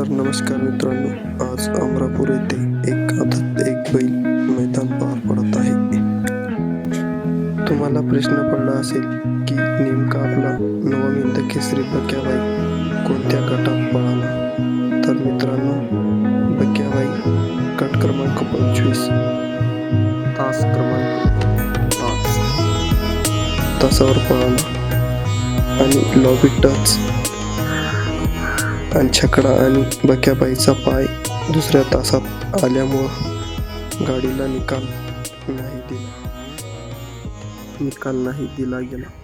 तर नमस्कार मित्रांनो आज अमरापूर येथे एक आदत एक बैल मैदान पार पडत आहे. तुम्हाला प्रश्न पडला असेल की नेमका आपला नवमिंद केसरी बक्याबाई कोणत्या गटात पळाला? तर मित्रांनो बक्याबाई गट क्रमांक पंचवीस. तास क्रमांक पाच. तासावर पळाला. आणि लॉबी टच आणि छकडा आणि बक्याबाईचा पाय दुसऱ्या तासात आल्यामुळं गाडीला निकाल नाही दिला. निकाल नाही दिला गेला.